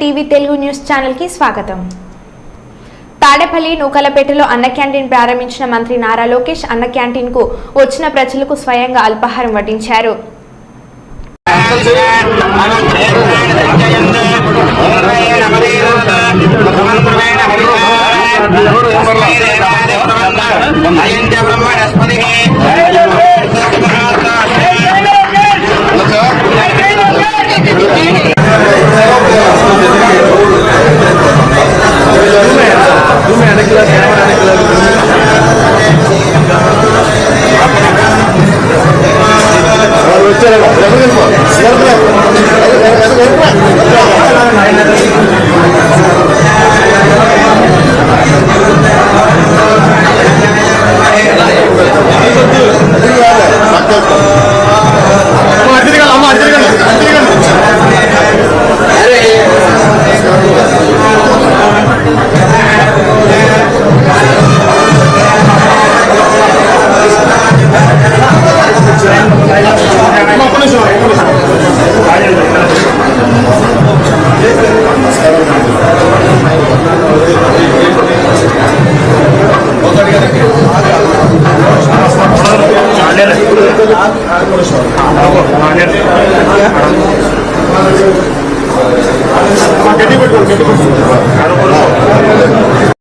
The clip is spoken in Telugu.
టీవీ తెలుగు న్యూస్ ఛానల్కి స్వాగతం. తాడేపల్లి నూకలపేటలో అన్న క్యాంటీన్ ప్రారంభించిన మంత్రి నారా లోకేష్ అన్న క్యాంటీన్కు వచ్చిన ప్రజలకు స్వయంగా అల్పాహారం వడ్డించారు. వచ్చారా আরও